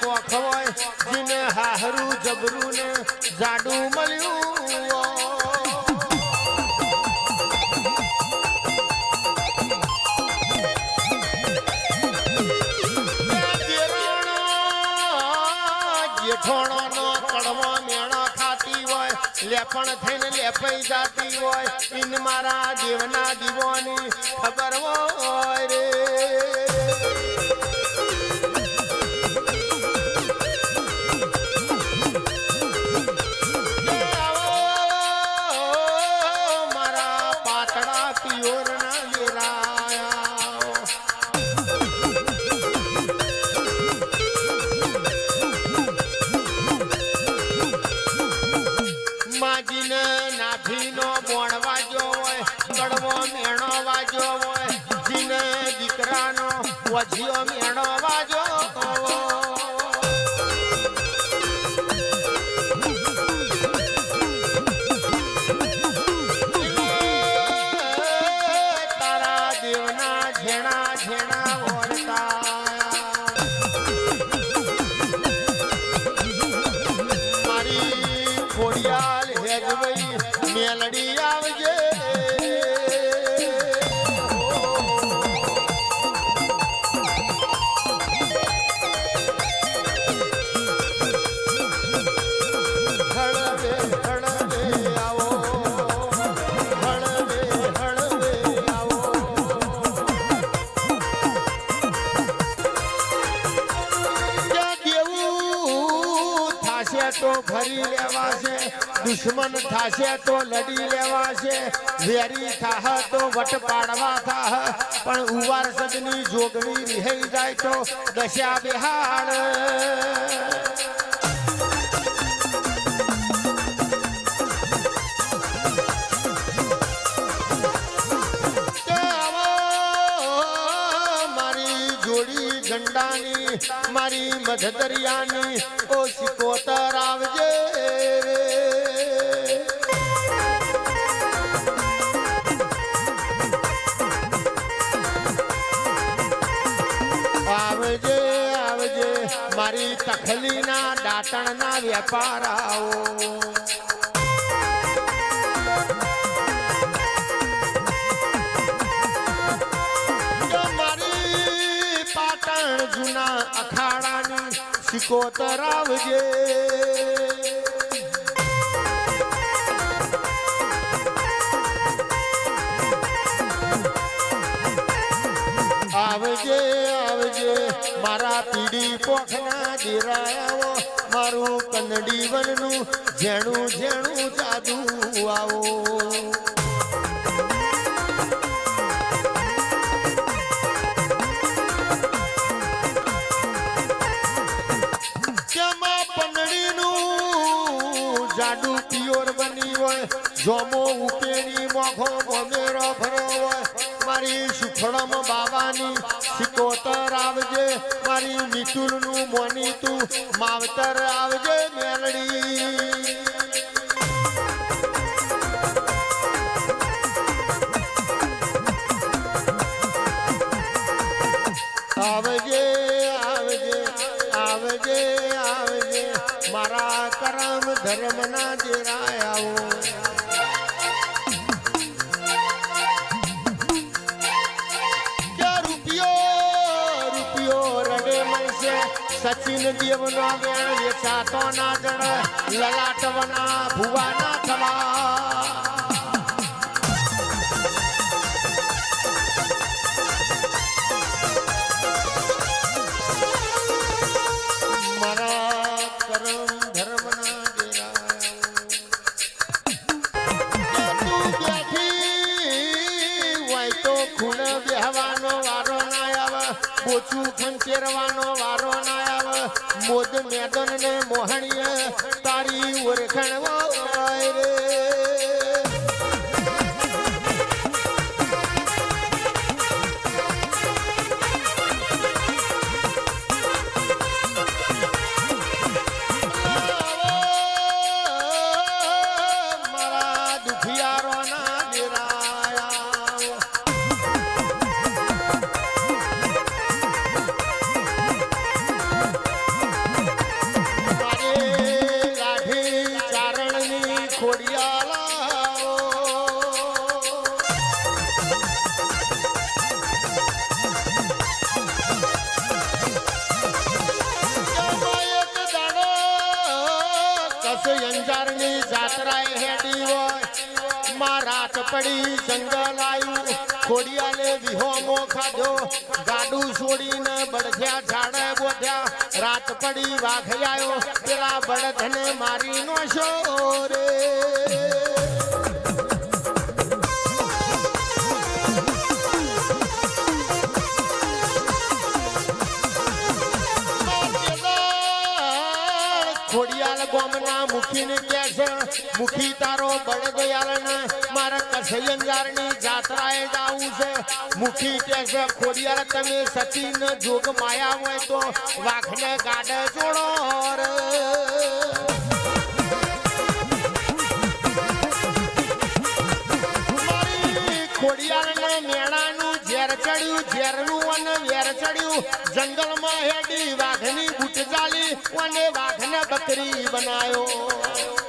પોખ હોય, જીને હાહરું જબરું ને થઈને લેપાઈ જાતી હોય ઇન મારા દેવના દીવાની ખબર હોય વજિયો મેણો થાશે ફરી લેવા છે દુશ્મન થાશે તો લડી લેવાશે, વેરી થાહ તો વટ પાડવા થાહ, પણ ઉવાર સદની જોગણી રિહાઈ જાય તો દશા બેહાડ. ગંડાની મારી મધદરિયાની ઓ સિકોતર આવજે. આવજે આવજે મારી તખલીના દાંતણના વેપાર પાટણ જૂના અખાડાની સિકોતર તરાવજે આવજે આવજે, મારા પીડી પોખના દેરાયાઓ મારું કનડી વનનું જેણું જેણું જાદુ આવો. જોમો ઉપેની મોખો ભરો હોય મારી સુખડમ બાબાની સિકોતર આવજે. મારી મિતુલનું મોની તું માવતર આવજે મેલડી. દેવનો વેણ વેચાતો ના જણ લલાટવના ભુવાના થવા મોદ મેદન ને મોહણીએ તારી ઓળખણ અંજારની જાત્રાએ રાત પડી, જંગલ આવ્યું ખોડિયાલે વિહોમો ખાધો ગાડું છોડીને બળધ્યા, ઝાડે રાત પડી, વાઘ આવ્યો પેલા બળદને મારી નો રે. મુખીને કહે છે, મુખી તારો બળદયાલ ને મારા કસૈયંજારની જાત્રાએ જાવું છે મુખી કહે છે, ખોડિયાર, તમે સતીન જોગ માયા હોય તો વાઘને ગાડે જોડો રે. અને વેર ચડ્યું. જંગલમાં હેડી વાઘની બૂટ ચાલી અને વાઘને બકરી બનાયો.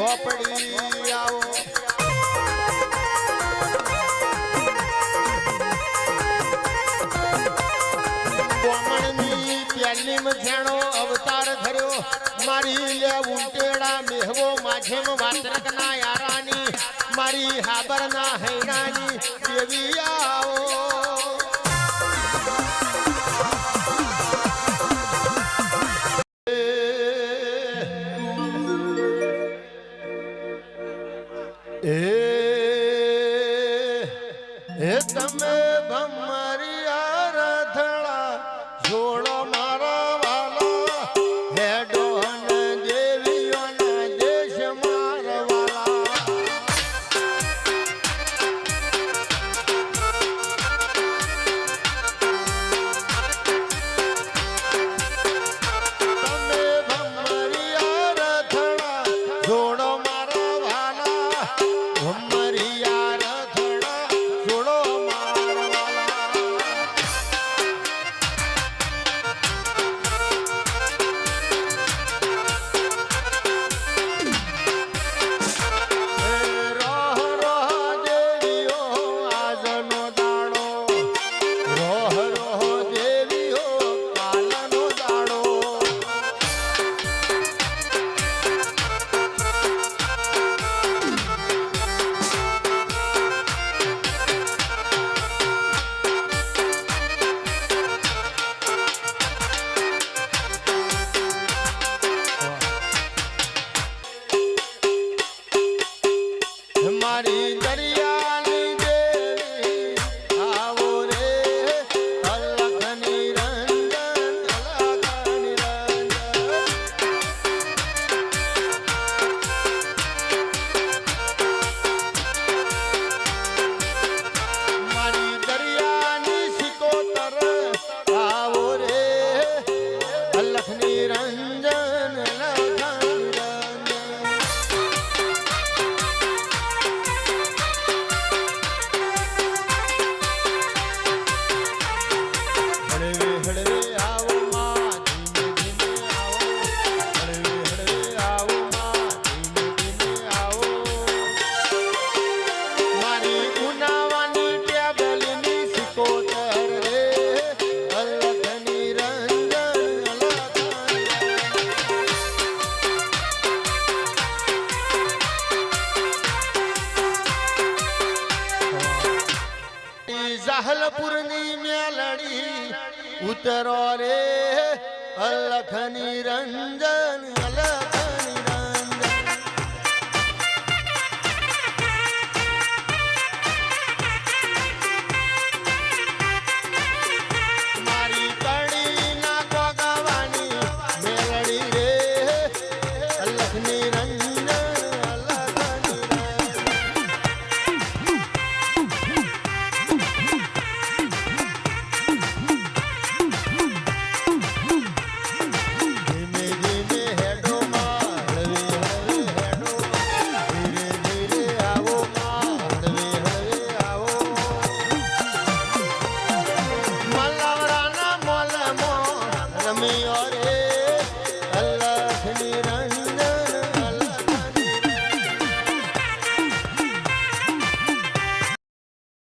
ઝોપડી આવો. જેણો અવતાર ધર્યો. મારી લે ઉંટેડા મેહવો, માધ્યમ વાત્રકના યારાની. મારી હાબરના હૈરાની જાહલપુરની મેલડી ઉતરો રે અલખની રંજન